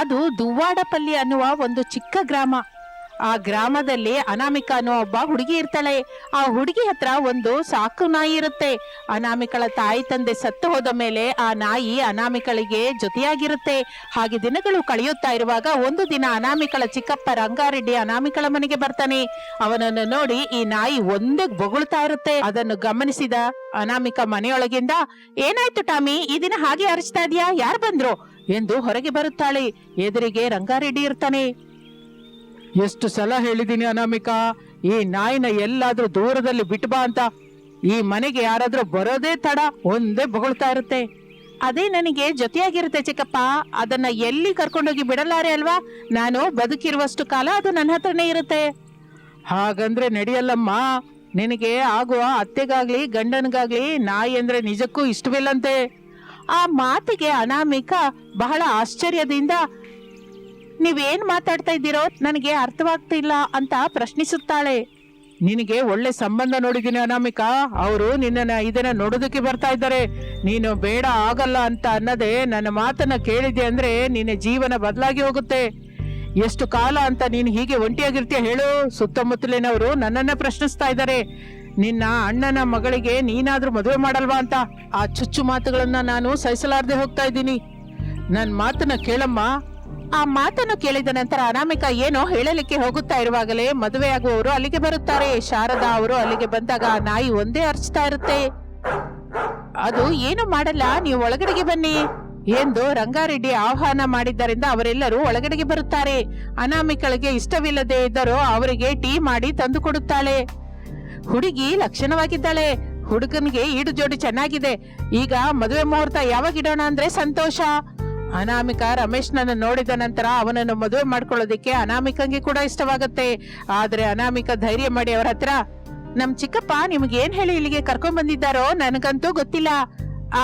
ಅದು ದುವ್ವಾಡಪಲ್ಲಿ ಅನ್ನುವ ಒಂದು ಚಿಕ್ಕ ಗ್ರಾಮ. ಆ ಗ್ರಾಮದಲ್ಲಿ ಅನಾಮಿಕ ಅನ್ನೋ ಒಬ್ಬ ಹುಡುಗಿ ಇರ್ತಾಳೆ. ಆ ಹುಡುಗಿ ಹತ್ರ ಒಂದು ಸಾಕು ನಾಯಿ ಇರುತ್ತೆ. ಅನಾಮಿಕಳ ತಾಯಿ ತಂದೆ ಸತ್ತು ಹೋದ ಮೇಲೆ ಆ ನಾಯಿ ಅನಾಮಿಕಳಿಗೆ ಜೊತೆಯಾಗಿರುತ್ತೆ. ಹಾಗೆ ದಿನಗಳು ಕಳೆಯುತ್ತಾ ಇರುವಾಗ ಒಂದು ದಿನ ಅನಾಮಿಕಳ ಚಿಕ್ಕಪ್ಪ ರಂಗಾರೆಡ್ಡಿ ಅನಾಮಿಕಳ ಮನೆಗೆ ಬರ್ತಾನೆ. ಅವನನ್ನು ನೋಡಿ ಈ ನಾಯಿ ಒಂದೇ ಬೊಗಳ್ತಾ ಇರುತ್ತೆ. ಅದನ್ನು ಗಮನಿಸಿದ ಅನಾಮಿಕ ಮನೆಯೊಳಗಿಂದ, ಏನಾಯ್ತು ಟಾಮಿ? ಈ ದಿನ ಹಾಗೆ ಅರಚ್ತಾ ಇದೆಯಾ? ಯಾರು ಬಂದ್ರು? ಎಂದು ಹೊರಗೆ ಬರುತ್ತಾಳೆ. ಎದುರಿಗೆ ರಂಗಾರೆಡ್ಡಿ ಇರ್ತಾನೆ. ಎಷ್ಟು ಸಲ ಹೇಳಿದೀನಿ ಅನಾಮಿಕಾ ಈ ನಾಯಿನ ಎಲ್ಲಾದ್ರೂ ದೂರದಲ್ಲಿ ಬಿಟ್ಬಾ ಅಂತ. ಈ ಮನೆಗೆ ಯಾರಾದ್ರೂ ಬರೋದೇ ತಡ ಒಂದೇ ಬೊಗಳ್ತಾ ಇರುತ್ತೆ. ಅದೇ ನನಗೆ ಜೊತೆಯಾಗಿರುತ್ತೆ ಚಿಕ್ಕಪ್ಪ. ಅದನ್ನ ಎಲ್ಲಿ ಕರ್ಕೊಂಡೋಗಿ ಬಿಡಲಾರೆ ಅಲ್ವಾ? ನಾನು ಬದುಕಿರುವಷ್ಟು ಕಾಲ ಅದು ನನ್ನ ಹತ್ರನೇ ಇರುತ್ತೆ. ಹಾಗಂದ್ರೆ ನಡೆಯಲ್ಲಮ್ಮ ನಿನಗೆ ಆಗುವ ಅತ್ತೆಗಾಗ್ಲಿ ಗಂಡನಿಗಾಗ್ಲಿ ನಾಯಿ ಅಂದ್ರೆ ನಿಜಕ್ಕೂ ಇಷ್ಟವಿಲ್ಲಂತೆ. ಆ ಮಾತಿಗೆ ಅನಾಮಿಕ ಬಹಳ ಆಶ್ಚರ್ಯದಿಂದ, ನೀವೇನ್ ಮಾತಾಡ್ತಾ ಇದ್ದೀರೋ? ನನಗೆ ಅರ್ಥವಾಗ್ತಿಲ್ಲ ಅಂತ ಪ್ರಶ್ನಿಸುತ್ತಾಳೆ. ನಿನಗೆ ಒಳ್ಳೆ ಸಂಬಂಧ ನೋಡಿದೀನಿ ಅನಾಮಿಕ. ಅವರು ನಿನ್ನನ್ನ ಇದನ್ನ ನೋಡೋದಕ್ಕೆ ಬರ್ತಾ ಇದ್ದಾರೆ. ನೀನು ಬೇಡ, ಆಗಲ್ಲ ಅಂತ ಅನ್ನದೆ ನನ್ನ ಮಾತನ್ನ ಕೇಳಿದೆ ಅಂದ್ರೆ ನಿನ್ನ ಜೀವನ ಬದಲಾಗಿ ಹೋಗುತ್ತೆ. ಎಷ್ಟು ಕಾಲ ಅಂತ ನೀನು ಹೀಗೆ ಒಂಟಿಯಾಗಿರ್ತೀಯ ಹೇಳು. ಸುತ್ತಮುತ್ತಲಿನವರು ನನ್ನನ್ನ ಪ್ರಶ್ನಿಸ್ತಾ ಇದ್ದಾರೆ. ನಿನ್ನ ಅಣ್ಣನ ಮಗಳಿಗೆ ನೀನಾದ್ರೂ ಮದುವೆ ಮಾಡಲ್ವಾ ಅಂತ ಆ ಚುಚ್ಚು ಮಾತುಗಳನ್ನ ನಾನು ಸಹಿಸಲಾರದೆ ಹೋಗ್ತಾ ಇದ್ದೀನಿ. ನನ್ನ ಮಾತನ್ನ ಕೇಳಮ್ಮ. ಆ ಮಾತನ್ನು ಕೇಳಿದ ನಂತರ ಅನಾಮಿಕ ಏನೋ ಹೇಳಲಿಕ್ಕೆ ಹೋಗುತ್ತಾ ಇರುವಾಗಲೇ ಮದುವೆಯಾಗುವವರು ಅಲ್ಲಿಗೆ ಬರುತ್ತಾರೆ. ಶಾರದಾ ಅವರು ಅಲ್ಲಿಗೆ ಬಂದಾಗ ಆ ನಾಯಿ ಒಂದೇ ಅರ್ಚ್ತಾ ಇರುತ್ತೆ. ಅದು ಏನು ಮಾಡಲ್ಲ, ನೀವು ಒಳಗಡೆಗೆ ಬನ್ನಿ. ಎಂದು ರಂಗಾರೆಡ್ಡಿ ಆಹ್ವಾನ ಮಾಡಿದ್ದರಿಂದ ಅವರೆಲ್ಲರೂ ಒಳಗಡೆಗೆ ಬರುತ್ತಾರೆ. ಅನಾಮಿಕಳಿಗೆ ಇಷ್ಟವಿಲ್ಲದೆ ಇದ್ದರೂ ಅವರಿಗೆ ಟೀ ಮಾಡಿ ತಂದು ಕೊಡುತ್ತಾಳೆ. ಹುಡುಗಿ ಲಕ್ಷಣವಾಗಿದ್ದಾಳೆ. ಹುಡುಗನಿಗೆ ಈಡು ಜೋಡಿ ಚೆನ್ನಾಗಿದೆ. ಈಗ ಮದುವೆ ಮುಹೂರ್ತ ಯಾವಾಗ ಇಡೋಣ ಅಂದ್ರೆ ಸಂತೋಷ. ಅನಾಮಿಕ ರಮೇಶ್ನನ್ನು ನೋಡಿದ ನಂತರ ಅವನನ್ನು ಮದುವೆ ಮಾಡ್ಕೊಳ್ಳೋದಿಕ್ಕೆ ಅನಾಮಿಕಂಗೆ ಕೂಡ ಇಷ್ಟವಾಗುತ್ತೆ. ಆದ್ರೆ ಅನಾಮಿಕ ಧೈರ್ಯ ಮಾಡಿ ಅವರ ಹತ್ರ, ನಮ್ ಚಿಕ್ಕಪ್ಪ ನಿಮ್ಗೆ ಏನ್ ಹೇಳಿ ಇಲ್ಲಿಗೆ ಕರ್ಕೊಂಡ್ ಬಂದಿದ್ದಾರೋ ನನಗಂತೂ ಗೊತ್ತಿಲ್ಲ.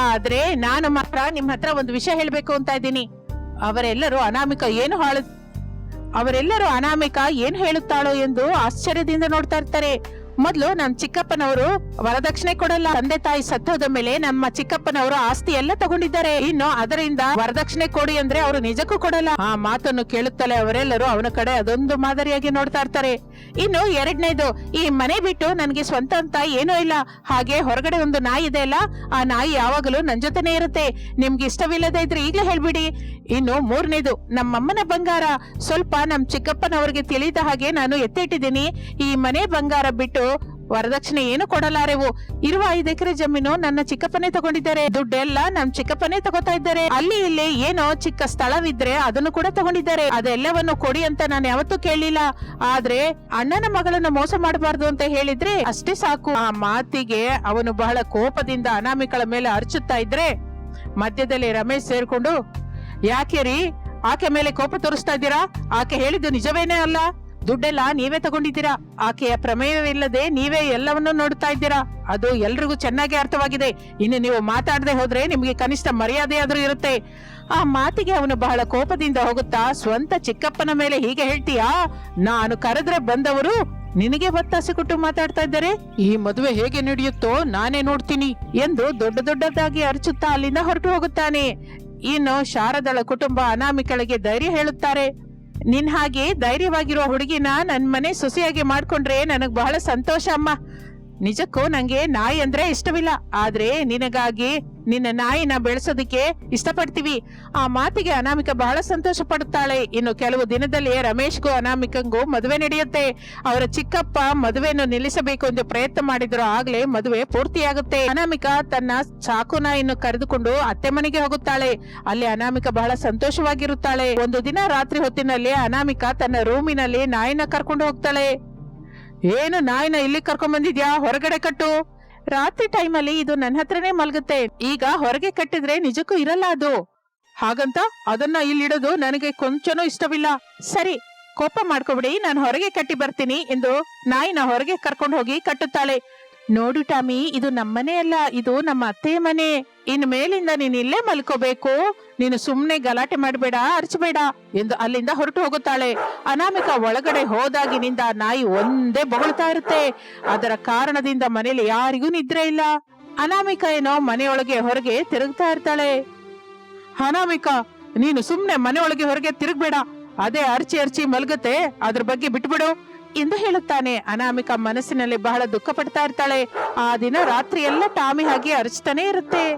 ಆದ್ರೆ ನಾನು ಮಾತ್ರ ನಿಮ್ ಹತ್ರ ಒಂದು ವಿಷಯ ಹೇಳ್ಬೇಕು ಅಂತ ಇದ್ದೀನಿ. ಅವರೆಲ್ಲರೂ ಅನಾಮಿಕ ಏನು ಹಾಳು, ಅವರೆಲ್ಲರೂ ಅನಾಮಿಕ ಏನ್ ಹೇಳುತ್ತಾಳೋ ಎಂದು ಆಶ್ಚರ್ಯದಿಂದ ನೋಡ್ತಾ ಇರ್ತಾರೆ. ಮೊದ್ಲು ನಮ್ ಚಿಕ್ಕಪ್ಪನವರು ವರದಕ್ಷಿಣೆ ಕೊಡಲ್ಲ. ತಂದೆ ತಾಯಿ ಸತ್ತೋದ ಮೇಲೆ ನಮ್ಮ ಚಿಕ್ಕಪ್ಪನವರು ಆಸ್ತಿ ಎಲ್ಲ ತಗೊಂಡಿದ್ದಾರೆ. ಇನ್ನು ಅದರಿಂದ ವರದಕ್ಷಿಣೆ ಕೊಡಿ ಅಂದ್ರೆ ಅವರು ನಿಜಕ್ಕೂ ಕೊಡಲ್ಲ. ಆ ಮಾತನ್ನು ಕೇಳುತ್ತಲೇ ಅವರೆಲ್ಲರೂ ಅವನ ಕಡೆ ಅದೊಂದು ಮಾದರಿಯಾಗಿ ನೋಡ್ತಾ ಇರ್ತಾರೆ. ಇನ್ನು ಎರಡನೇದು, ಈ ಮನೆ ಬಿಟ್ಟು ನನಗೆ ಸ್ವಂತ ಅಂತ ಏನೂ ಇಲ್ಲ. ಹಾಗೆ ಹೊರಗಡೆ ಒಂದು ನಾಯಿ ಇದೆ ಅಲ್ಲ, ಆ ನಾಯಿ ಯಾವಾಗಲೂ ನನ್ ಜೊತೆನೆ ಇರುತ್ತೆ. ನಿಮ್ಗೆ ಇಷ್ಟವಿಲ್ಲದೆ ಇದ್ರೆ ಈಗಲೇ ಹೇಳ್ಬಿಡಿ. ಇನ್ನು ಮೂರನೇದು, ನಮ್ಮಮ್ಮನ ಬಂಗಾರ. ಸ್ವಲ್ಪ ನಮ್ ಚಿಕ್ಕಪ್ಪನವರಿಗೆ ತಿಳಿದ ಹಾಗೆ ನಾನು ಎತ್ತಿಟ್ಟಿದ್ದೀನಿ ಈ ಮನೆ ಬಂಗಾರ ಬಿಟ್ಟು ವರದಕ್ಷಿಣೆ ಏನು ಕೊಡಲಾರೆವು? ಇರುವ ಐದು ಎಕರೆ ಜಮೀನು ನನ್ನ ಚಿಕ್ಕಪ್ಪನೇ ತಗೊಂಡಿದ್ದಾರೆ. ದುಡ್ಡೆಲ್ಲ ನಮ್ ಚಿಕ್ಕಪ್ಪನೇ ತಗೋತಾ ಇದ್ದಾರೆ. ಅಲ್ಲಿ ಇಲ್ಲಿ ಏನೋ ಚಿಕ್ಕ ಸ್ಥಳವಿದ್ರೆ ಅದನ್ನು ಕೂಡ ತಗೊಂಡಿದ್ದಾರೆ. ಅದೆಲ್ಲವನ್ನು ಕೊಡಿ ಅಂತ ನಾನು ಯಾವತ್ತೂ ಕೇಳಿಲ್ಲ ಆದ್ರೆ ಅಣ್ಣನ ಮಗಳನ್ನ ಮೋಸ ಮಾಡಬಾರ್ದು ಅಂತ ಹೇಳಿದ್ರೆ ಅಷ್ಟೇ ಸಾಕು. ಆ ಮಾತಿಗೆ ಅವನು ಬಹಳ ಕೋಪದಿಂದ ಅನಾಮಿಕಳ ಮೇಲೆ ಅರ್ಚುತ್ತಾ ಇದ್ರೆ ಮಧ್ಯದಲ್ಲಿ ರಮೇಶ್ ಸೇರ್ಕೊಂಡು, ಯಾಕೆ ರೀ? ಆಕೆ ಮೇಲೆ ಕೋಪ ತೋರಿಸ್ತಾ ಇದ್ದೀರಾ? ಆಕೆ ಹೇಳಿದ್ದು ನಿಜವೇನೇ ಅಲ್ಲ? ದುಡ್ಡೆಲ್ಲ ನೀವೇ ತಗೊಂಡಿದ್ದೀರಾ? ಆಕೆಯ ಪ್ರಮೇಯವಿಲ್ಲದೆ ನೀವೇ ಎಲ್ಲವನ್ನೂ ನೋಡ್ತಾ ಇದ್ದೀರಾ? ಅದು ಎಲ್ರಿಗೂ ಚೆನ್ನಾಗಿ ಅರ್ಥವಾಗಿದೆ. ಇನ್ನು ನೀವು ಮಾತಾಡದೆ ಹೋದ್ರೆ ನಿಮಗೆ ಕನಿಷ್ಠ ಮರ್ಯಾದೆ ಆದ್ರೂ ಇರುತ್ತೆ. ಆ ಮಾತಿಗೆ ಅವನು ಬಹಳ ಕೋಪದಿಂದ ಹೋಗುತ್ತಾ, ಸ್ವಂತ ಚಿಕ್ಕಪ್ಪನ ಮೇಲೆ ಹೀಗೆ ಹೇಳ್ತೀಯಾ? ನಾನು ಕರೆದ್ರೆ ಬಂದವರು ನಿನಗೆ ಒತ್ತಾಸೆ ಕೊಟ್ಟು ಮಾತಾಡ್ತಾ ಇದ್ದಾರೆ? ಈ ಮದುವೆ ಹೇಗೆ ನಡೆಯುತ್ತೋ ನಾನೇ ನೋಡ್ತೀನಿ ಎಂದು ದೊಡ್ಡ ದೊಡ್ಡದಾಗಿ ಅರಚುತ್ತಾ ಅಲ್ಲಿಂದ ಹೊರಟು ಹೋಗುತ್ತಾನೆ. ಇನ್ನು ಶಾರದಳ ಕುಟುಂಬ ಅನಾಮಿಕಳಿಗೆ ಧೈರ್ಯ ಹೇಳುತ್ತಾರೆ. ನಿನ್ ಹಾಗೆ ಧೈರ್ಯವಾಗಿರೋ ಹುಡುಗಿನ ನನ್ ಮನೆ ಸೊಸೆಯಾಗಿ ಮಾಡ್ಕೊಂಡ್ರೆ ನನಗ್ ಬಹಳ ಸಂತೋಷ ಅಮ್ಮ. ನಿಜಕ್ಕೂ ನಂಗೆ ನಾಯಿ ಅಂದ್ರೆ ಇಷ್ಟವಿಲ್ಲ. ಆದ್ರೆ ನಿನಗಾಗಿ ನಿನ್ನ ನಾಯಿನ ಬೆಳೆಸೋದಿಕ್ಕೆ ಇಷ್ಟಪಡ್ತೀವಿ. ಆ ಮಾತಿಗೆ ಅನಾಮಿಕ ಬಹಳ ಸಂತೋಷ ಪಡುತ್ತಾಳೆ. ಇನ್ನು ಕೆಲವು ದಿನದಲ್ಲಿ ರಮೇಶ್ಗೂ ಅನಾಮಿಕಂಗೂ ಮದುವೆ ನಡೆಯುತ್ತೆ. ಅವರ ಚಿಕ್ಕಪ್ಪ ಮದುವೆಯನ್ನು ನಿಲ್ಲಿಸಬೇಕು ಎಂದು ಪ್ರಯತ್ನ ಮಾಡಿದ್ರು ಆಗ್ಲೇ ಮದುವೆ ಪೂರ್ತಿಯಾಗುತ್ತೆ. ಅನಾಮಿಕ ತನ್ನ ಚಾಕು ನಾಯಿಯನ್ನು ಕರೆದುಕೊಂಡು ಅತ್ತೆ ಮನೆಗೆ ಹೋಗುತ್ತಾಳೆ. ಅಲ್ಲಿ ಅನಾಮಿಕ ಬಹಳ ಸಂತೋಷವಾಗಿರುತ್ತಾಳೆ. ಒಂದು ದಿನ ರಾತ್ರಿ ಹೊತ್ತಿನಲ್ಲಿ ಅನಾಮಿಕ ತನ್ನ ರೂಮಿನಲ್ಲಿ ನಾಯಿನ ಕರ್ಕೊಂಡು ಹೋಗ್ತಾಳೆ. ಏನು ನಾಯಿನ ಇಲ್ಲಿ ಕರ್ಕೊಂಡ್ ಬಂದಿದ್ಯಾ ಹೊರಗಡೆ ಕಟ್ಟು. ರಾತ್ರಿ ಟೈಮಲ್ಲಿ ಇದು ನನ್ನ ಹತ್ರನೇ ಮಲಗುತ್ತೆ. ಈಗ ಹೊರಗೆ ಕಟ್ಟಿದ್ರೆ ನಿಜಕ್ಕೂ ಇರಲ್ಲ ಅದು. ಹಾಗಂತ ಅದನ್ನ ಇಲ್ಲಿಡೋದು ನನಗೆ ಕೊಂಚನೂ ಇಷ್ಟವಿಲ್ಲ. ಸರಿ, ಕೋಪ ಮಾಡ್ಕೊಬಿಡಿ, ನಾನು ಹೊರಗೆ ಕಟ್ಟಿ ಬರ್ತೀನಿ ಎಂದು ನಾಯಿನ ಹೊರಗೆ ಕರ್ಕೊಂಡು ಹೋಗಿ ಕಟ್ಟುತ್ತಾಳೆ. ನೋಡು ಟಾಮಿ, ಇದು ನಮ್ಮನೆ ಅಲ್ಲ, ಇದು ನಮ್ಮ ಅತ್ತೆ ಮನೆ. ಇನ್ ಮೇಲಿಂದ ನೀನ್ ಇಲ್ಲೇ ಮಲ್ಕೋಬೇಕು. ನೀನು ಸುಮ್ನೆ ಗಲಾಟೆ ಮಾಡಬೇಡ, ಅರ್ಚಬೇಡ ಎಂದು ಅಲ್ಲಿಂದ ಹೊರಟು ಹೋಗುತ್ತಾಳೆ. ಅನಾಮಿಕ ಒಳಗಡೆ ಹೋದಾಗಿನಿಂದ ನಾಯಿ ಒಂದೇ ಬೊಗಳ್ತಾ ಇರುತ್ತೆ. ಅದರ ಕಾರಣದಿಂದ ಮನೇಲಿ ಯಾರಿಗೂ ನಿದ್ರೆ ಇಲ್ಲ. ಅನಾಮಿಕ ಏನೋ ಮನೆಯೊಳಗೆ ಹೊರಗೆ ತಿರುಗ್ತಾ ಇರ್ತಾಳೆ. ಅನಾಮಿಕ, ನೀನು ಸುಮ್ನೆ ಮನೆಯೊಳಗೆ ಹೊರಗೆ ತಿರುಗ್ಬೇಡ. ಅದೇ ಅರ್ಚಿ ಅರ್ಚಿ ಮಲಗುತ್ತೆ. ಅದ್ರ ಬಗ್ಗೆ ಬಿಟ್ಬಿಡು. ಎಂದು ಹೇಳುತ್ತಾನೆ. ಅನಾಮಿಕ ಮನಸ್ಸಿನಲ್ಲಿ ಬಹಳ ದುಃಖ ಪಡ್ತಾ ಇರ್ತಾಳೆ. ಆ ದಿನ ರಾತ್ರಿ ಎಲ್ಲ ಟಾಮಿ ಹಾಗೆ ಅರಚ್ತಾನೆ ಇರುತ್ತೆ.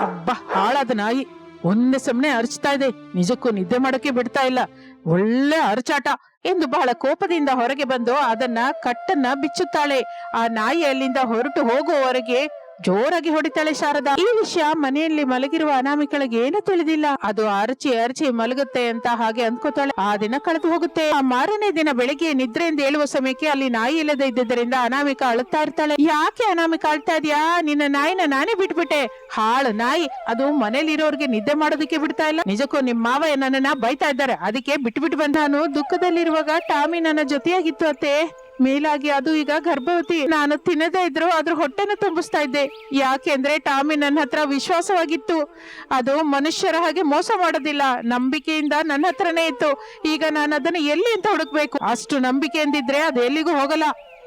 ಅಬ್ಬ, ಹಾಳಾದ ನಾಯಿ. ಒಂದೇ ಸಮನೆ ಅರಚ್ತಾ ಇದೆ. ನಿಜಕ್ಕೂ ನಿದ್ದೆ ಮಾಡಕ್ಕೆ ಬಿಡ್ತಾ ಇಲ್ಲ. ಒಳ್ಳೆ ಅರಚಾಟ ಎಂದು ಬಹಳ ಕೋಪದಿಂದ ಹೊರಗೆ ಬಂದು ಅದನ್ನ ಕಟ್ಟನ್ನ ಬಿಚ್ಚುತ್ತಾಳೆ. ಆ ನಾಯಿ ಅಲ್ಲಿಂದ ಹೊರಟು ಹೋಗುವವರೆಗೆ ಜೋರಾಗಿ ಹೊಡಿತಾಳೆ ಶಾರದಾ. ಈ ವಿಷಯ ಮನೆಯಲ್ಲಿ ಮಲಗಿರುವ ಅನಾಮಿಕಳಿಗೆ ಏನು ತಿಳಿದಿಲ್ಲ. ಅದು ಅರಚಿ ಅರಚಿ ಮಲಗುತ್ತೆ ಅಂತ ಹಾಗೆ ಅಂದ್ಕೋತಾಳೆ. ಆ ದಿನ ಕಳೆದು ಹೋಗುತ್ತೆ. ಆ ಮಾರನೇ ದಿನ ಬೆಳಿಗ್ಗೆ ನಿದ್ರೆಯಿಂದ ಏಳುವ ಸಮಯಕ್ಕೆ ಅಲ್ಲಿ ನಾಯಿ ಇಲ್ಲದೆ ಇದ್ದಿದ್ದರಿಂದ ಅನಾಮಿಕ ಅಳುತ್ತಾ ಇರ್ತಾಳೆ. ಯಾಕೆ ಅನಾಮಿಕ ಅಳ್ತಾ ಇದೆಯಾ? ನಿನ್ನ ನಾಯಿನ ನಾನೇ ಬಿಟ್ಬಿಟ್ಟೆ. ಹಾಳು ನಾಯಿ. ಅದು ಮನೇಲಿರೋರ್ಗೆ ನಿದ್ದೆ ಮಾಡೋದಕ್ಕೆ ಬಿಡ್ತಾ ಇಲ್ಲ. ನಿಜಕ್ಕೂ ನಿಮ್ ಮಾವ ನನ್ನನ್ನ ಬೈತಾ ಇದ್ದಾರೆ. ಅದಕ್ಕೆ ಬಿಟ್ಬಿಟ್ಟು ಬಂದ. ನಾನು ದುಃಖದಲ್ಲಿರುವಾಗ ಟಾಮಿ ನನ್ನ ಜೊತೆಯಾಗಿತ್ತು ಅತ್ತೆ. ಮೇಲಾಗಿ ಅದು ಈಗ ಗರ್ಭವತಿ. ನಾನು ತಿನ್ನದೇ ಇದ್ರು ಅದ್ರ ಹೊಟ್ಟೆನ ತುಂಬಿಸ್ತಾ ಇದ್ದೆ. ಯಾಕೆಂದ್ರೆ ಟಾಮಿ ನನ್ನ ಹತ್ರ ವಿಶ್ವಾಸವಾಗಿತ್ತು. ಅದು ಮನುಷ್ಯರ ಹಾಗೆ ಮೋಸ ಮಾಡೋದಿಲ್ಲ. ನಂಬಿಕೆಯಿಂದ ನನ್ನ ಹತ್ರನೇ ಇತ್ತು. ಈಗ ನಾನು ಅದನ್ನ ಎಲ್ಲಿ ಅಂತ ಹುಡುಕ್ಬೇಕು? ಅಷ್ಟು ನಂಬಿಕೆಯಿಂದಿದ್ರೆ ಅದು ಎಲ್ಲಿಗೂ ಹೋಗಲ್ಲ.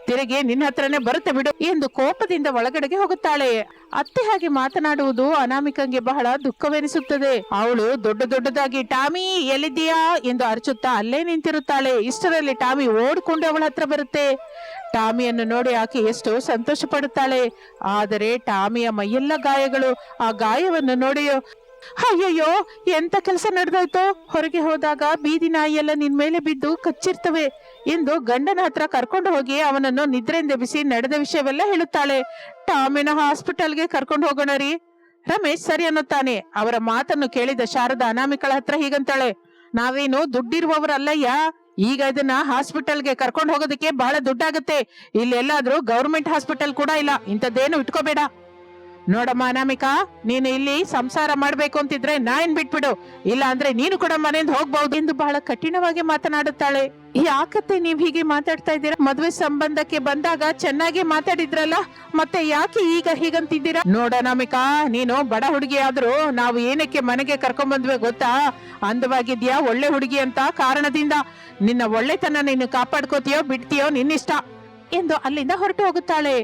ತಿರುಗಿ ನಿನ್ನ ಹತ್ರನೇ ಬರುತ್ತೆ ಬಿಡು ಎಂದು ಕೋಪದಿಂದ ಒಳಗಡೆಗೆ ಹೋಗುತ್ತಾಳೆ. ಅತ್ತೆ ಹಾಗೆ ಮಾತನಾಡುವುದು ಅನಾಮಿಕಂಗೆ ಬಹಳ ದುಃಖವೆನಿಸುತ್ತದೆ. ಅವಳು ದೊಡ್ಡ ದೊಡ್ಡದಾಗಿ, ಟಾಮಿ, ಎಲ್ಲಿದ್ದೀಯಾ? ಎಂದು ಅರಚುತ್ತಾ ಅಲ್ಲೇ ನಿಂತಿರುತ್ತಾಳೆ. ಇಷ್ಟರಲ್ಲಿ ಟಾಮಿ ಓಡ್ಕೊಂಡು ಅವಳ ಹತ್ರ ಬರುತ್ತೆ. ಟಾಮಿಯನ್ನು ನೋಡಿ ಆಕೆ ಎಷ್ಟು ಸಂತೋಷ ಪಡುತ್ತಾಳೆ ಆದರೆ ಟಾಮಿಯ ಮೈಯೆಲ್ಲ ಗಾಯಗಳು. ಆ ಗಾಯವನ್ನು ನೋಡಿ ಅಯ್ಯಯ್ಯೋ, ಎಂತ ಕೆಲಸ ನಡೆದೋಯ್ತು? ಹೊರಗೆ ಹೋದಾಗ ಬೀದಿ ನಾಯಿಯೆಲ್ಲ ನಿನ್ ಮೇಲೆ ಬಿದ್ದು ಕಚ್ಚಿರ್ತವೆ ಎಂದು ಗಂಡನ ಹತ್ರ ಕರ್ಕೊಂಡು ಹೋಗಿ ಅವನನ್ನು ನಿದ್ರೆಯಿಂದ ಬಿಸಿ ನಡೆದ ವಿಷಯವೆಲ್ಲ ಹೇಳುತ್ತಾಳೆ. ಟಾಮಿನ ಹಾಸ್ಪಿಟಲ್ಗೆ ಕರ್ಕೊಂಡು ಹೋಗೋಣ ರೀ. ರಮೇಶ್ ಸರಿ ಅನ್ನುತ್ತಾನೆ. ಅವರ ಮಾತನ್ನು ಕೇಳಿದ ಶಾರದಾ ಅನಾಮಿಕಳ ಹತ್ರ ಹೀಗಂತಾಳೆ. ನಾವೇನು ದುಡ್ಡಿರುವವರಲ್ಲಯ್ಯ? ಈಗ ಇದನ್ನ ಹಾಸ್ಪಿಟಲ್ಗೆ ಕರ್ಕೊಂಡು ಹೋಗೋದಕ್ಕೆ ಬಹಳ ದುಡ್ಡಾಗತ್ತೆ. ಇಲ್ಲೆಲ್ಲಾದ್ರೂ ಗೌರ್ಮೆಂಟ್ ಹಾಸ್ಪಿಟಲ್ ಕೂಡ ಇಲ್ಲ. ಇಂಥದ್ದೇನು ಇಟ್ಕೋಬೇಡ. ನೋಡಮ್ಮ ಅನಾಮಿಕಾ, ನೀನು ಇಲ್ಲಿ ಸಂಸಾರ ಮಾಡ್ಬೇಕು ಅಂತಿದ್ರೆ ನಾಯನ್ ಬಿಟ್ಬಿಡು? ಇಲ್ಲ ಅಂದ್ರೆ ನೀನು ಕೂಡ ಮನೆಯಿಂದ ಹೋಗ್ಬಹುದು. ಎಂದು ಬಹಳ ಕಠಿಣವಾಗಿ ಮಾತನಾಡುತ್ತಾಳೆ. ಯಾಕತ್ತೆ ನೀವ್ ಹೀಗೆ ಮಾತಾಡ್ತಾ ಇದ್ದೀರಾ? ಮದ್ವೆ ಸಂಬಂಧಕ್ಕೆ ಬಂದಾಗ ಚೆನ್ನಾಗಿ ಮಾತಾಡಿದ್ರಲ್ಲ, ಮತ್ತೆ ಯಾಕೆ ಈಗ ಹೀಗಂತಿದ್ದೀರಾ? ನೋಡ ಅನಾಮಿಕಾ, ನೀನು ಬಡ ಹುಡುಗಿ ಆದ್ರೂ ನಾವು ಏನಕ್ಕೆ ಮನೆಗೆ ಕರ್ಕೊಂಡ್ ಬಂದ್ವಿ ಗೊತ್ತಾ? ಅಂದವಾಗಿದ್ಯಾ ಒಳ್ಳೆ ಹುಡುಗಿ ಅಂತ ಕಾರಣದಿಂದ. ನಿನ್ನ ಒಳ್ಳೆತನ ನೀನು ಕಾಪಾಡ್ಕೋತೀಯೋ ಬಿಡ್ತೀಯೋ ನಿನ್ನಿಷ್ಟ. ಎಂದು ಅಲ್ಲಿಂದ ಹೊರಟು ಹೋಗುತ್ತಾಳೆ.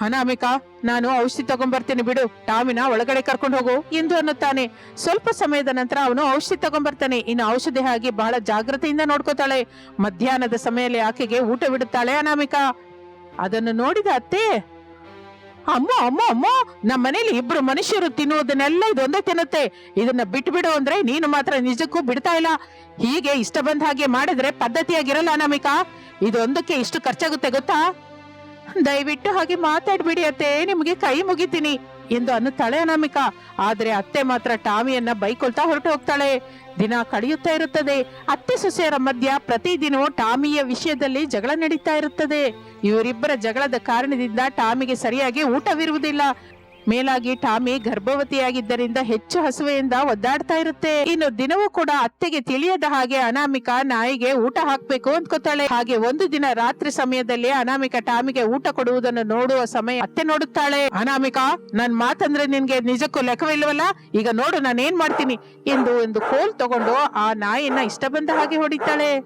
ಅನಾಮಿಕಾ ನಾನು ಔಷಧಿ ತಗೊಂಡ್ಬರ್ತೀನಿ ಬಿಡು. ಟಾಮಿನ ಒಳಗಡೆ ಕರ್ಕೊಂಡು ಹೋಗು ಎಂದು ಅನ್ನುತ್ತಾನೆ. ಸ್ವಲ್ಪ ಸಮಯದ ನಂತರ ಅವನು ಔಷಧಿ ತಗೊಂಡ್ಬರ್ತಾನೆ ಇನ್ನು ಔಷಧಿ ಆಗಿ ಬಹಳ ಜಾಗ್ರತೆಯಿಂದ ನೋಡ್ಕೋತಾಳೆ. ಮಧ್ಯಾಹ್ನದ ಸಮಯದಲ್ಲಿ ಆಕೆಗೆ ಊಟ ಬಿಡುತ್ತಾಳೆ ಅನಾಮಿಕಾ. ಅದನ್ನು ನೋಡಿದ ಅತ್ತೆ, ಅಮ್ಮ ಅಮ್ಮ ಅಮ್ಮ ನಮ್ಮ ಮನೇಲಿ ಇಬ್ರು ಮನುಷ್ಯರು ತಿನ್ನುವುದನ್ನೆಲ್ಲ ಇದೊಂದೇ ತಿನ್ನುತ್ತೆ. ಇದನ್ನ ಬಿಟ್ಬಿಡು ಅಂದ್ರೆ ನೀನು ಮಾತ್ರ ನಿಜಕ್ಕೂ ಬಿಡ್ತಾ ಇಲ್ಲ. ಹೀಗೆ ಇಷ್ಟ ಬಂದ ಹಾಗೆ ಮಾಡಿದ್ರೆ ಪದ್ಧತಿಯಾಗಿರಲ್ಲ ಅನಾಮಿಕಾ. ಇದೊಂದಕ್ಕೆ ಇಷ್ಟು ಖರ್ಚಾಗುತ್ತೆ ಗೊತ್ತಾ? ದಯವಿಟ್ಟು ಹಾಗೆ ಮಾತಾಡ್ಬಿಡಿ ಅತ್ತೆ, ನಿಮಗೆ ಕೈ ಮುಗಿತೀನಿ ಎಂದು ಅನ್ನುತ್ತಾಳೆ ಅನಾಮಿಕಾ. ಆದ್ರೆ ಅತ್ತೆ ಮಾತ್ರ ಟಾಮಿಯನ್ನ ಬೈಕೊಳ್ತಾ ಹೊರಟು ಹೋಗ್ತಾಳೆ. ದಿನ ಕಳೆಯುತ್ತಾ ಇರುತ್ತದೆ. ಅತ್ತೆ ಸೊಸೆಯರ ಮಧ್ಯ ಪ್ರತಿದಿನವೂ ಟಾಮಿಯ ವಿಷಯದಲ್ಲಿ ಜಗಳ ನಡೀತಾ ಇರುತ್ತದೆ. ಇವರಿಬ್ಬರ ಜಗಳದ ಕಾರಣದಿಂದ ಟಾಮಿಗೆ ಸರಿಯಾಗಿ ಊಟವಿರುವುದಿಲ್ಲ. ಮೇಲಾಗಿ ಟಾಮಿ ಗರ್ಭವತಿಯಾಗಿದ್ದರಿಂದ ಹೆಚ್ಚು ಹಸುವೆಯಿಂದ ಒದ್ದಾಡ್ತಾ ಇರುತ್ತೆ. ಇನ್ನು ದಿನವೂ ಕೂಡ ಅತ್ತೆಗೆ ತಿಳಿಯದ ಹಾಗೆ ಅನಾಮಿಕಾ ನಾಯಿಗೆ ಊಟ ಹಾಕ್ಬೇಕು ಅಂದ್ಕೋತಾಳೆ. ಹಾಗೆ ಒಂದು ದಿನ ರಾತ್ರಿ ಸಮಯದಲ್ಲಿ ಅನಾಮಿಕಾ ಟಾಮಿಗೆ ಊಟ ಕೊಡುವುದನ್ನು ನೋಡುವ ಸಮಯ ಅತ್ತೆ ನೋಡುತ್ತಾಳೆ. ಅನಾಮಿಕಾ, ನನ್ ಮಾತಂದ್ರೆ ನಿನ್ಗೆ ನಿಜಕ್ಕೂ ಲೆಕ್ಕವಿಲ್ಲವಲ್ಲ ಈಗ ನೋಡು ನಾನು ಏನ್ ಮಾಡ್ತೀನಿ? ಎಂದು ಒಂದು ಕೋಲ್ ತಗೊಂಡು ಆ ನಾಯಿಯನ್ನ ಇಷ್ಟ ಬಂದ ಹಾಗೆ ಹೊಡಿತಾಳೆ.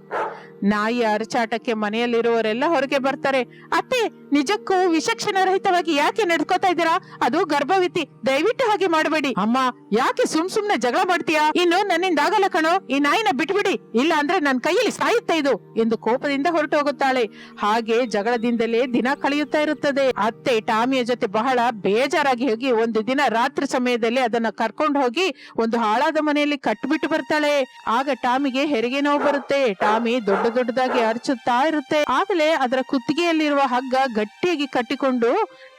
ನಾಯಿ ಅರಚಾಟಕ್ಕೆ ಮನೆಯಲ್ಲಿರುವವರೆಲ್ಲ ಹೊರಗೆ ಬರ್ತಾರೆ. ಅತ್ತೆ, ನಿಜಕ್ಕೂ ವಿಚಕ್ಷಣ ರಹಿತವಾಗಿ ಯಾಕೆ ನಡ್ಕೋತಾ ಇದ್ದೀರಾ? ಅದು ಗರ್ಭವತಿ, ದಯವಿಟ್ಟು ಹಾಗೆ ಮಾಡಬೇಡಿ. ಅಮ್ಮ, ಯಾಕೆ ಸುಮ್ ಸುಮ್ನೆ ಜಗಳ ಮಾಡ್ತೀಯಾ? ಇನ್ನು ನನ್ನಿಂದ ಆಗಲ್ಲ ಕಣೋ. ಈ ನಾಯಿನ ಬಿಟ್ಬಿಡಿ. ಇಲ್ಲ ಅಂದ್ರೆ ನನ್ನ ಕೈಯಲ್ಲಿ ಸಾಯುತ್ತೆ ಇದು ಎಂದು ಕೋಪದಿಂದ ಹೊರಟು ಹೋಗುತ್ತಾಳೆ. ಹಾಗೆ ಜಗಳದಿಂದಲೇ ದಿನ ಕಳೆಯುತ್ತಾ ಇರುತ್ತದೆ. ಅತ್ತೆ ಟಾಮಿಯ ಜೊತೆ ಬಹಳ ಬೇಜಾರಾಗಿ ಹೋಗಿ ಒಂದು ದಿನ ರಾತ್ರಿ ಸಮಯದಲ್ಲಿ ಅದನ್ನ ಕರ್ಕೊಂಡು ಹೋಗಿ ಒಂದು ಹಾಳಾದ ಮನೆಯಲ್ಲಿ ಕಟ್ಬಿಟ್ಟು ಬರ್ತಾಳೆ. ಆಗ ಟಾಮಿಗೆ ಹೆರಿಗೆ ನೋವು ಬರುತ್ತೆ. ಟಾಮಿ ದೊಡ್ಡ ದೊಡ್ಡದಾಗಿ ಅರ್ಚುತ್ತಾ ಇರುತ್ತೆ. ಆಗಲೇ ಅದರ ಕುತ್ತಿಗೆಯಲ್ಲಿರುವ ಹಗ್ಗ ಗಟ್ಟಿಯಾಗಿ ಕಟ್ಟಿಕೊಂಡು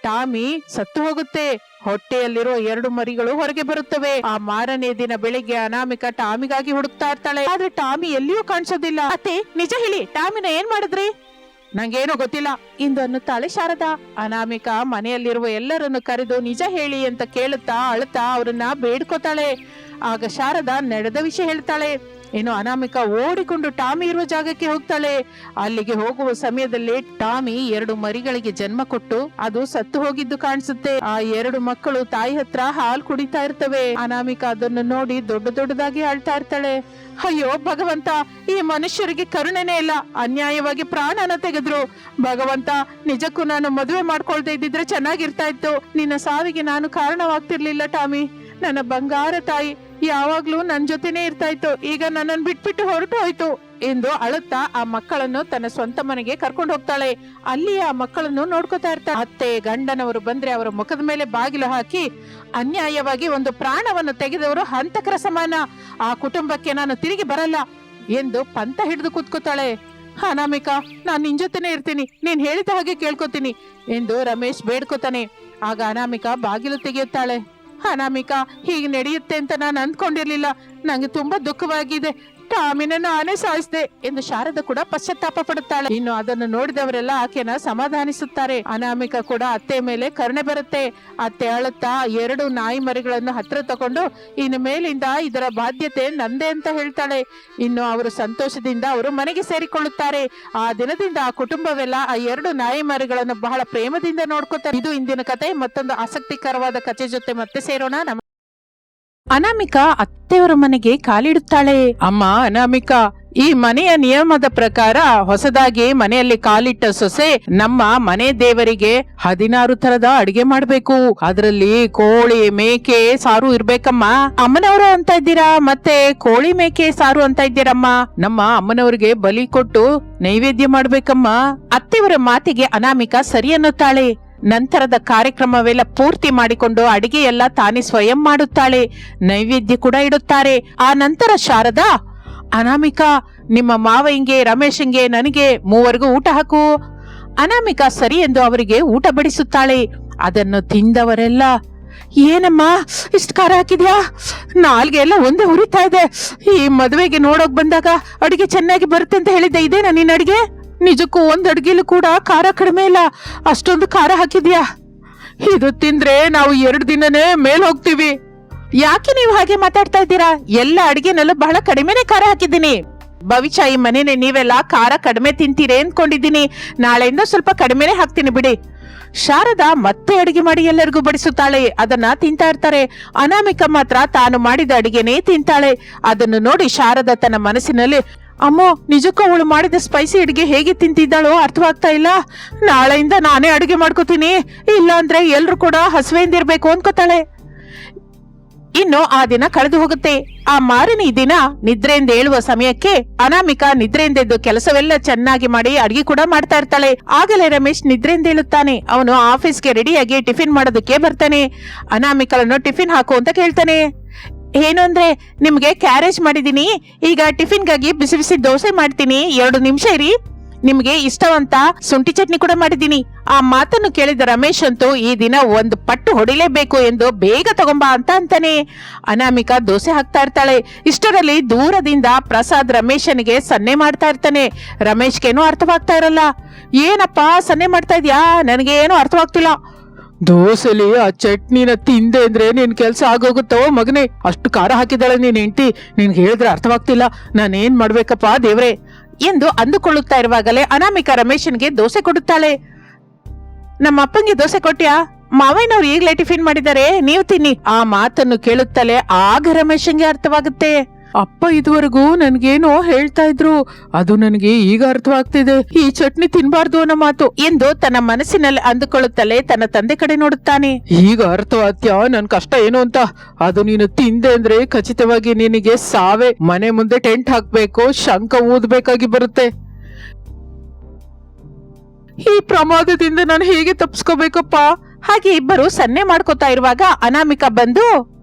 ಟಾಮಿ ಸತ್ತು ಹೋಗುತ್ತೆ. ಹೊಟ್ಟೆಯಲ್ಲಿರೋ ಎರಡು ಮರಿಗಳು ಹೊರಗೆ ಬರುತ್ತವೆ. ಆ ಮಾರನೇ ದಿನ ಬೆಳಿಗ್ಗೆ ಅನಾಮಿಕ ಟಾಮಿಗಾಗಿ ಹುಡುಕ್ತಾ ಇರ್ತಾಳೆ ಆದ್ರೆ ಟಾಮಿ ಎಲ್ಲಿಯೂ ಕಾಣಿಸೋದಿಲ್ಲ. ಅತ್ತೆ, ನಿಜ ಹೇಳಿ, ಟಾಮಿನ ಏನ್ ಮಾಡಿದ್ರಿ? ನಂಗೇನು ಗೊತ್ತಿಲ್ಲ. ಇಂದು ಅನ್ನುತ್ತಾಳೆ ಶಾರದಾ. ಅನಾಮಿಕ ಮನೆಯಲ್ಲಿರುವ ಎಲ್ಲರನ್ನು ಕರೆದು ನಿಜ ಹೇಳಿ ಅಂತ ಕೇಳುತ್ತಾ ಅಳುತ್ತಾ ಅವರನ್ನ ಬೇಡ್ಕೋತಾಳೆ. ಆಗ ಶಾರದಾ ನಡೆದ ವಿಷಯ ಹೇಳ್ತಾಳೆ. ಇನ್ನು ಅನಾಮಿಕ ಓಡಿಕೊಂಡು ಟಾಮಿ ಇರುವ ಜಾಗಕ್ಕೆ ಹೋಗ್ತಾಳೆ. ಅಲ್ಲಿಗೆ ಹೋಗುವ ಸಮಯದಲ್ಲಿ ಟಾಮಿ ಎರಡು ಮರಿಗಳಿಗೆ ಜನ್ಮ ಕೊಟ್ಟು ಅದು ಸತ್ತು ಹೋಗಿದ್ದು ಕಾಣಿಸುತ್ತೆ. ಆ ಎರಡು ಮಕ್ಕಳು ತಾಯಿ ಹತ್ರ ಹಾಲು ಕುಡಿತಾ ಇರ್ತವೆ. ಅನಾಮಿಕ ಅದನ್ನು ನೋಡಿ ದೊಡ್ಡ ದೊಡ್ಡದಾಗಿ ಅಳ್ತಾ ಇರ್ತಾಳೆ. ಅಯ್ಯೋ ಭಗವಂತ, ಈ ಮನುಷ್ಯರಿಗೆ ಕರುಣೆನೇ ಇಲ್ಲ. ಅನ್ಯಾಯವಾಗಿ ಪ್ರಾಣನ ತೆಗೆದ್ರು. ಭಗವಂತ, ನಿಜಕ್ಕೂ ನಾನು ಮದುವೆ ಮಾಡ್ಕೊಳ್ದೆ ಇದ್ದಿದ್ರೆ ಚೆನ್ನಾಗಿರ್ತಾ ಇತ್ತು. ನಿನ್ನ ಸಾವಿಗೆ ನಾನು ಕಾರಣವಾಗ್ತಿರ್ಲಿಲ್ಲ ಟಾಮಿ. ನನ್ನ ಬಂಗಾರ ತಾಯಿ ಯಾವಾಗ್ಲೂ ನನ್ ಜೊತೆನೆ ಇರ್ತಾ ಇತ್ತು ಈಗ ನನ್ನನ್ ಬಿಟ್ಬಿಟ್ಟು ಹೊರಟು ಹೋಯ್ತು ಎಂದು ಅಳುತ್ತಾ ಆ ಮಕ್ಕಳನ್ನು ತನ್ನ ಸ್ವಂತ ಮನೆಗೆ ಕರ್ಕೊಂಡು ಹೋಗ್ತಾಳೆ. ಅಲ್ಲಿ ಆ ಮಕ್ಕಳನ್ನು ನೋಡ್ಕೋತಾ ಇರ್ತಾಳೆ ಅತ್ತೆ, ಗಂಡನವರು ಬಂದ್ರೆ ಅವರ ಮುಖದ ಮೇಲೆ ಬಾಗಿಲು ಹಾಕಿ ಅನ್ಯಾಯವಾಗಿ ಒಂದು ಪ್ರಾಣವನ್ನು ತೆಗೆದವರು ಹಂತಕರ ಸಮಾನ. ಆ ಕುಟುಂಬಕ್ಕೆ ನಾನು ತಿರುಗಿ ಬರಲ್ಲ ಎಂದು ಪಂತ ಹಿಡಿದು ಕೂತ್ಕೋತಾಳೆ. ಅನಾಮಿಕಾ, ನಾನ್ ನಿನ್ ಜೊತೆನೆ ಇರ್ತೀನಿ. ನೀನ್ ಹೇಳಿದ ಹಾಗೆ ಕೇಳ್ಕೊತೀನಿ ಎಂದು ರಮೇಶ್ ಬೇಡ್ಕೋತಾನೆ. ಆಗ ಅನಾಮಿಕಾ ಬಾಗಿಲು ತೆಗೆಯುತ್ತಾಳೆ. ಅನಾಮಿಕಾ ಹೀಗೆ ನಡೆಯುತ್ತೆ ಅಂತ ನಾನು ಅಂದ್ಕೊಂಡಿರ್ಲಿಲ್ಲ. ನಂಗೆ ತುಂಬಾ ದುಃಖವಾಗಿದೆ. ಟಾಮಿನ ನಾನೇ ಸಾಯಿಸಿದೆ ಎಂದು ಶಾರದ ಕೂಡ ಪಶ್ಚಾತ್ತಾಪ ಪಡುತ್ತಾಳೆ ಇನ್ನು ಅದನ್ನು ನೋಡಿದವರೆಲ್ಲ ಆಕೆನ ಸಮಾಧಾನಿಸುತ್ತಾರೆ. ಅನಾಮಿಕ ಕೂಡ ಅತ್ತೆ ಮೇಲೆ ಕರುಣೆ ಬರುತ್ತೆ. ಅತ್ತೆ ಅಳುತ್ತಾ ಎರಡು ನಾಯಿ ಮರಿಗಳನ್ನು ಹತ್ರ ತಗೊಂಡು ಇನ್ನು ಮೇಲಿಂದ ಇದರ ಬಾಧ್ಯತೆ ನಂದೇ ಅಂತ ಹೇಳ್ತಾಳೆ. ಇನ್ನು ಅವರು ಸಂತೋಷದಿಂದ ಅವರು ಮನೆಗೆ ಸೇರಿಕೊಳ್ಳುತ್ತಾರೆ. ಆ ದಿನದಿಂದ ಆ ಕುಟುಂಬವೆಲ್ಲ ಆ ಎರಡು ನಾಯಿ ಮರಿಗಳನ್ನು ಬಹಳ ಪ್ರೇಮದಿಂದ ನೋಡ್ಕೋತಾರೆ. ಇದು ಇಂದಿನ ಕತೆ. ಮತ್ತೊಂದು ಆಸಕ್ತಿಕರವಾದ ಕಥೆ ಜೊತೆ ಮತ್ತೆ ಸೇರೋಣ. ಅನಾಮಿಕಾ ಅತ್ತೆಯವರ ಮನೆಗೆ ಕಾಲಿಡುತ್ತಾಳೆ. ಅಮ್ಮ ಅನಾಮಿಕಾ ಈ ಮನೆಯ ನಿಯಮದ ಪ್ರಕಾರ ಹೊಸದಾಗಿ ಮನೆಯಲ್ಲಿ ಕಾಲಿಟ್ಟ ಸೊಸೆ ನಮ್ಮ ಮನೆ ದೇವರಿಗೆ ಹದಿನಾರು ತರದ ಅಡಿಗೆ ಮಾಡ್ಬೇಕು. ಅದರಲ್ಲಿ ಕೋಳಿ ಮೇಕೆ ಸಾರು ಇರ್ಬೇಕಮ್ಮ. ಅಮ್ಮನವರು ಅಂತ ಇದ್ದೀರಾ? ಮತ್ತೆ ಕೋಳಿ ಮೇಕೆ ಸಾರು ಅಂತ ಇದ್ದೀರಮ್ಮ? ನಮ್ಮ ಅಮ್ಮನವ್ರಿಗೆ ಬಲಿ ಕೊಟ್ಟು ನೈವೇದ್ಯ ಮಾಡ್ಬೇಕಮ್ಮ. ಅತ್ತೆಯವರ ಮಾತಿಗೆ ಅನಾಮಿಕಾ ಸರಿ ಅನ್ನುತ್ತಾಳೆ. ನಂತರದ ಕಾರ್ಯಕ್ರಮವೆಲ್ಲ ಪೂರ್ತಿ ಮಾಡಿಕೊಂಡು ಅಡಿಗೆ ಎಲ್ಲ ತಾನೇ ಸ್ವಯಂ ಮಾಡುತ್ತಾಳೆ. ನೈವೇದ್ಯ ಕೂಡ ಇಡುತ್ತಾರೆ. ಆ ನಂತರ ಶಾರದಾ, ಅನಾಮಿಕಾ, ನಿಮ್ಮ ಮಾವಯ್ಯಂಗೆ, ರಮೇಶಂಗೆ ನನಗೆ ಮೂವರಿಗೂ ಊಟ ಹಾಕು. ಅನಾಮಿಕಾ ಸರಿ ಎಂದು ಅವರಿಗೆ ಊಟ ಬಡಿಸುತ್ತಾಳೆ. ಅದನ್ನು ತಿಂದವರೆಲ್ಲ, ಏನಮ್ಮ, ಇಷ್ಟು ಖಾರ ಹಾಕಿದ್ಯಾ? ನಾಲ್ಗೆ ಎಲ್ಲ ಒಂದೇ ಉರಿತಾ ಇದೆ. ಈ ಮದುವೆಗೆ ನೋಡೋಕ್ ಬಂದಾಗ ಅಡಿಗೆ ಚೆನ್ನಾಗಿ ಬರುತ್ತೆ ಅಂತ ಹೇಳಿದ್ದೆ. ಇದೇನಾ ನಿನ್ನ ಅಡಿಗೆ? ನಿಜಕ್ಕೂ ಒಂದ್ ಅಡ್ಗೆಲು ಕೂಡ ಖಾರ ಕಡಿಮೆ ಇಲ್ಲ. ಅಷ್ಟೊಂದು ಖಾರ ಹಾಕಿದ್ಯಾ? ಇದು ತಿಂದ್ರೆ ನಾವು ಎರಡು ದಿನನೇ ಮೇಲ್ ಹೋಗ್ತೀವಿ. ಯಾಕೆ ನೀವು ಹಾಗೆ ಮಾತಾಡ್ತಾ ಇದ್ದೀರಾ? ಎಲ್ಲ ಅಡಿಗೆನಲ್ಲೂ ಬಹಳ ಕಡಿಮೆನೆ ಖಾರ ಹಾಕಿದ್ದೀನಿ. ಭವಿಷ್ಯ ಈ ಮನೇನೆ ನೀವೆಲ್ಲ ಖಾರ ಕಡಿಮೆ ತಿಂತೀರಿ ಅನ್ಕೊಂಡಿದ್ದೀನಿ. ನಾಳೆಯಿಂದ ಸ್ವಲ್ಪ ಕಡಿಮೆನೆ ಹಾಕ್ತೀನಿ ಬಿಡಿ. ಶಾರದಾ ಮತ್ತೆ ಅಡಿಗೆ ಮಾಡಿ ಎಲ್ಲರಿಗೂ ಬಡಿಸುತ್ತಾಳೆ. ಅದನ್ನ ತಿಂತಾ ಇರ್ತಾರೆ. ಅನಾಮಿಕ ಮಾತ್ರ ತಾನು ಮಾಡಿದ ಅಡಿಗೆನೇ ತಿಂತಾಳೆ. ಅದನ್ನು ನೋಡಿ ಶಾರದಾ ತನ್ನ ಮನಸ್ಸಿನಲ್ಲಿ ಅಮ್ಮೋ, ನಿಜಕ್ಕೂ ಅವಳು ಮಾಡಿದ ಸ್ಪೈಸಿ ಅಡಿಗೆ ಹೇಗೆ ತಿಂತಿದ್ದಾಳೋ ಅರ್ಥವಾಗ್ತಾ ಇಲ್ಲ. ನಾಳೆಯಿಂದ ನಾನೇ ಅಡುಗೆ ಮಾಡ್ಕೋತೀನಿ. ಇಲ್ಲ ಅಂದ್ರೆ ಎಲ್ರು ಕೂಡ ಹಸುವೆಯಿಂದಿರ್ಬೇಕು ಅನ್ಕೋತಾಳೆ. ಇನ್ನು ಆ ದಿನ ಕಳೆದು ಹೋಗುತ್ತೆ. ಆ ಮಾರನೇ ದಿನ ನಿದ್ರೆಯಿಂದ ಏಳುವ ಸಮಯಕ್ಕೆ ಅನಾಮಿಕಾ ನಿದ್ರೆಯಿಂದ ಎದ್ದು ಕೆಲಸವೆಲ್ಲ ಚೆನ್ನಾಗಿ ಮಾಡಿ ಅಡಿಗೆ ಕೂಡ ಮಾಡ್ತಾ ಇರ್ತಾಳೆ. ಆಗಲೇ ರಮೇಶ್ ನಿದ್ರೆಯಿಂದ ಏಳುತ್ತಾನೆ. ಅವನು ಆಫೀಸ್ಗೆ ರೆಡಿಯಾಗಿ ಟಿಫಿನ್ ಮಾಡೋದಕ್ಕೆ ಬರ್ತಾನೆ. ಅನಾಮಿಕಳನ್ನು ಟಿಫಿನ್ ಹಾಕು ಅಂತ ಕೇಳ್ತಾನೆ. ಏನು ಅಂದರೆ, ನಿಮಗೆ ಕ್ಯಾರೇಜ್ ಮಾಡಿದ್ದೀನಿ ಈಗ ಟಿಫಿನ್ಗಾಗಿ ಬಿಸಿ ಬಿಸಿ ದೋಸೆ ಮಾಡ್ತೀನಿ, ಎರಡು ನಿಮಿಷ ಇರಿ. ನಿಮ್ಗೆ ಇಷ್ಟವಂತ ಶುಂಠಿ ಚಟ್ನಿ ಕೂಡ ಮಾಡಿದ್ದೀನಿ ಆ ಮಾತನ್ನು ಕೇಳಿದ ರಮೇಶ್ ಅಂತೂ ಈ ದಿನ ಒಂದು ಪಟ್ಟು ಹೊಡಿಲೇಬೇಕು ಎಂದು ಬೇಗ ತಗೊಂಬಾ ಅಂತ ಅಂತಾನೆ. ಅನಾಮಿಕಾ ದೋಸೆ ಹಾಕ್ತಾ ಇರ್ತಾಳೆ. ಇಷ್ಟರಲ್ಲಿ ದೂರದಿಂದ ಪ್ರಸಾದ್ ರಮೇಶನಿಗೆ ಸನ್ನೆ ಮಾಡ್ತಾ ಇರ್ತಾನೆ. ರಮೇಶ್ಗೇನು ಅರ್ಥವಾಗ್ತಾ ಇರಲ್ಲ. ಏನಪ್ಪ ಸನ್ನೆ ಮಾಡ್ತಾ ಇದ್ಯಾ? ನನಗೇನು ಅರ್ಥವಾಗ್ತಿಲ್ಲ. ದೋಸೆಲಿ ಆ ಚಟ್ನಿನ ತಿಂದೆ ಅಂದ್ರೆ ನಿನ್ ಕೆಲ್ಸ ಆಗೋಗುತ್ತೋ ಮಗನೇ? ಅಷ್ಟು ಖಾರ ಹಾಕಿದಾಳೆ ನೀನ್ ಹೆಂಡತಿ. ನಿನ್ಗೆ ಹೇಳಿದ್ರೆ ಅರ್ಥವಾಗ್ತಿಲ್ಲ. ನಾನೇನ್ ಮಾಡ್ಬೇಕಪ್ಪ ದೇವ್ರೆ? ಎಂದು ಅಂದುಕೊಳ್ಳುತ್ತಾ ಇರುವಾಗಲೇ ಅನಾಮಿಕಾ ರಮೇಶನ್ಗೆ ದೋಸೆ ಕೊಡುತ್ತಾಳೆ. ನಮ್ಮ ಅಪ್ಪಂಗೆ ದೋಸೆ ಕೊಟ್ಯಾ? ಮಾವಯ್ಯನವ್ರು ಈಗಲೇ ಟಿಫಿನ್ ಮಾಡಿದ್ದಾರೆ. ನೀವು ತಿನ್ನಿ. ಆ ಮಾತನ್ನು ಕೇಳುತ್ತಲೇ ಆಗ ರಮೇಶನ್ಗೆ ಅರ್ಥವಾಗುತ್ತೆ. ಅಪ್ಪ ಇದುವರೆಗೂ ನನ್ಗೇನೋ ಹೇಳ್ತಾ ಇದ್ರು. ಅದು ನನಗೆ ಈಗ ಅರ್ಥವಾಗ್ತಿದೆ. ಈ ಚಟ್ನಿ ತಿನ್ಬಾರ್ದು ಅನ್ನೋ ಮಾತು ಎಂದು ತನ್ನ ಮನಸ್ಸಿನಲ್ಲಿ ಅಂದುಕೊಳ್ಳುತ್ತಲೇ ತನ್ನ ತಂದೆ ಕಡೆ ನೋಡುತ್ತಾನೆ. ಈಗ ಅರ್ಥವಾಗ್ತ್ಯಾ? ನನ್ ಕಷ್ಟ ಏನು ಅಂತ? ಅದು ನೀನು ತಿಂದೆ ಅಂದ್ರೆ ಖಚಿತವಾಗಿ ನಿನಗೆ ಸಾವೆ. ಮನೆ ಮುಂದೆ ಟೆಂಟ್ ಹಾಕ್ಬೇಕು ಶಂಕ ಊದ್ಬೇಕಾಗಿ ಬರುತ್ತೆ. ಈ ಪ್ರಮಾದದಿಂದ ನಾನು ಹೇಗೆ ತಪ್ಪಿಸ್ಕೋಬೇಕಪ್ಪ ಹಾಗೆ ಇಬ್ಬರು ಸನ್ನೆ ಮಾಡ್ಕೋತಾ ಇರುವಾಗ ಅನಾಮಿಕಾ ಬಂದು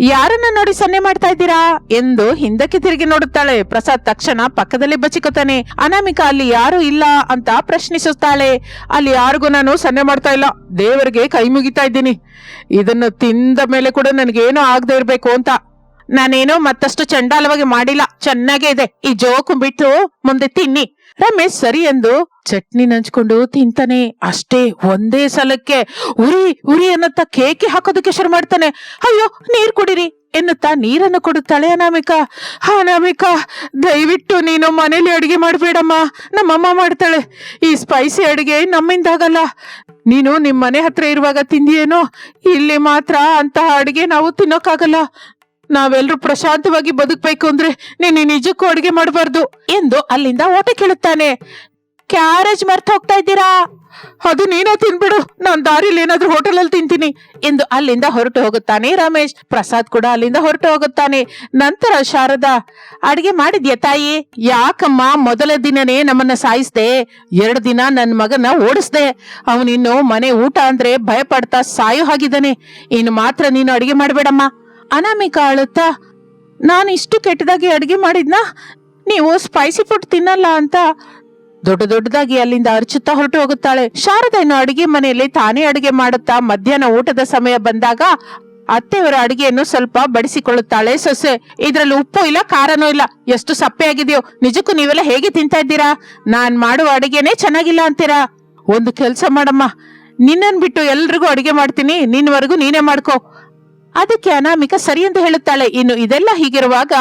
ಯಾರನ್ನ ನೋಡಿ ಸನ್ನೆ ಮಾಡ್ತಾ ಇದ್ದೀರಾ? ಎಂದು ಹಿಂದಕ್ಕೆ ತಿರುಗಿ ನೋಡುತ್ತಾಳೆ. ಪ್ರಸಾದ್ ತಕ್ಷಣ ಪಕ್ಕದಲ್ಲಿ ಬಚ್ಚಿಕೊತಾನೆ. ಅನಾಮಿಕಾ ಅಲ್ಲಿ ಯಾರು ಇಲ್ಲ ಅಂತ ಪ್ರಶ್ನಿಸುತ್ತಾಳೆ. ಅಲ್ಲಿ ಯಾರಿಗೂ ನಾನು ಸನ್ನೆ ಮಾಡ್ತಾ ಇಲ್ಲ. ದೇವರಿಗೆ ಕೈ ಮುಗಿತಾ ಇದ್ದೀನಿ. ಇದನ್ನು ತಿಂದ ಮೇಲೆ ಕೂಡ ನನಗೇನು ಆಗದೆ ಇರಬೇಕು ಅಂತ. ನಾನೇನೋ ಮತ್ತಷ್ಟು ಚಂಡಾಲವಾಗಿ ಮಾಡಿಲ್ಲ. ಚೆನ್ನಾಗೇ ಇದೆ. ಈ ಜೋಕು ಬಿಟ್ಟು ಮುಂದೆ ತಿನ್ನಿ. ರಮೇಶ್ ಸರಿ ಎಂದು ಚಟ್ನಿ ನಂಚ್ಕೊಂಡು ತಿಂತಾನೆ. ಅಷ್ಟೇ ಒಂದೇ ಸಲಕ್ಕೆ ಉರಿ ಉರಿ ಅನ್ನತ್ತ ಕೇಕೆ ಹಾಕೋದಕ್ಕೆ ಶುರು ಮಾಡ್ತಾನೆ. ಅಯ್ಯೋ, ನೀರ್ ಕುಡಿರಿ ಎನ್ನುತ್ತಾ ನೀರನ್ನು ಕೊಡುತ್ತಾಳೆ ಅನಾಮಿಕಾ. ಅನಾಮಿಕಾ, ದಯವಿಟ್ಟು ನೀನು ಮನೇಲಿ ಅಡುಗೆ ಮಾಡಬೇಡಮ್ಮ. ನಮ್ಮಮ್ಮ ಮಾಡ್ತಾಳೆ. ಈ ಸ್ಪೈಸಿ ಅಡುಗೆ ನಮ್ಮಿಂದಾಗಲ್ಲ. ನೀನು ನಿಮ್ಮ ಮನೆ ಹತ್ರ ಇರುವಾಗ ತಿಂದಿಯೇನೋ? ಇಲ್ಲಿ ಮಾತ್ರ ಅಂತಹ ಅಡುಗೆ ನಾವು ತಿನ್ನೋಕ್ಕಾಗಲ್ಲ. ನಾವೆಲ್ಲರೂ ಪ್ರಶಾಂತವಾಗಿ ಬದುಕಬೇಕು ಅಂದ್ರೆ ನೀನು ನಿಜಕ್ಕೂ ಅಡುಗೆ ಮಾಡಬಾರ್ದು ಎಂದು ಅಲ್ಲಿಂದ ಓಟ ಕೇಳುತ್ತಾನೆ. ಕ್ಯಾರೇಜ್ ಮರ್ತ ಹೋಗ್ತಾ ಇದ್ದೀರಾ? ಅದು ನೀನೇ ತಿನ್ಬಿಡು. ನಾನ್ ದಾರಿಲಿ ಏನಾದ್ರೂ ಹೋಟೆಲ್ ಅಲ್ಲಿ ತಿಂತೀನಿ ಎಂದು ಅಲ್ಲಿಂದ ಹೊರಟು ಹೋಗುತ್ತಾನೆ ರಮೇಶ್. ಪ್ರಸಾದ್ ಕೂಡ ಅಲ್ಲಿಂದ ಹೊರಟು ಹೋಗುತ್ತಾನೆ. ನಂತರ ಶಾರದಾ, ಅಡಿಗೆ ಮಾಡಿದ್ಯಾ ತಾಯಿ? ಯಾಕಮ್ಮ ಮೊದಲ ದಿನನೇ ನಮ್ಮನ್ನ ಸಾಯಿಸ್ದೆ? ಎರಡು ದಿನ ನನ್ನ ಮಗನ ಓಡಿಸ್ದೆ. ಅವನಿನ್ನು ಮನೆ ಊಟ ಅಂದ್ರೆ ಭಯ ಪಡ್ತಾ ಸಾಯೋ ಹಾಗಿದ್ದಾನೆ. ಇನ್ನು ಮಾತ್ರ ನೀನು ಅಡಿಗೆ ಮಾಡಬೇಡಮ್ಮ. ಅನಾಮಿಕ ಅಳುತ್ತಾ ನಾನು ಇಷ್ಟು ಕೆಟ್ಟದಾಗಿ ಅಡುಗೆ ಮಾಡಿದ್ನಾ? ನೀವು ಸ್ಪೈಸಿ ಫುಡ್ ತಿನ್ನಲ್ಲ ಅಂತ. ದೊಡ್ಡ ದೊಡ್ಡದಾಗಿ ಅಲ್ಲಿಂದ ಅರಚುತ್ತಾ ಹೊರಟು ಹೋಗುತ್ತಾಳೆ. ಶಾರದೆಯನ್ನು ಅಡುಗೆ ಮನೆಯಲ್ಲಿ ತಾನೇ ಅಡುಗೆ ಮಾಡುತ್ತಾ ಮಧ್ಯಾಹ್ನ ಊಟದ ಸಮಯ ಬಂದಾಗ ಅತ್ತೆಯವರ ಅಡುಗೆಯನ್ನು ಸ್ವಲ್ಪ ಬಡಿಸಿಕೊಳ್ಳುತ್ತಾಳೆ ಸೊಸೆ. ಇದ್ರಲ್ಲಿ ಉಪ್ಪು ಇಲ್ಲ, ಖಾರನೂ ಇಲ್ಲ. ಎಷ್ಟು ಸಪ್ಪೆ ಆಗಿದೆಯೋ ನಿಜಕ್ಕೂ ನೀವೆಲ್ಲ ಹೇಗೆ ತಿಂತಾ ಇದ್ದೀರಾ? ನಾನ್ ಮಾಡುವ ಅಡುಗೆನೇ ಚೆನ್ನಾಗಿಲ್ಲ ಅಂತೀರಾ? ಒಂದು ಕೆಲಸ ಮಾಡಮ್ಮ. ನಿನ್ನನ್ ಬಿಟ್ಟು ಎಲ್ರಿಗೂ ಅಡುಗೆ ಮಾಡ್ತೀನಿ. ನಿನ್ನವರೆಗೂ ನೀನೇ ಮಾಡ್ಕೋ. ಅದಕ್ಕೆ ಅನಾಮಿಕ ಸರಿ ಎಂದು ಹೇಳುತ್ತಾಳೆ. ಇನ್ನು ಇದೆಲ್ಲ ಹೀಗಿರುವಾಗ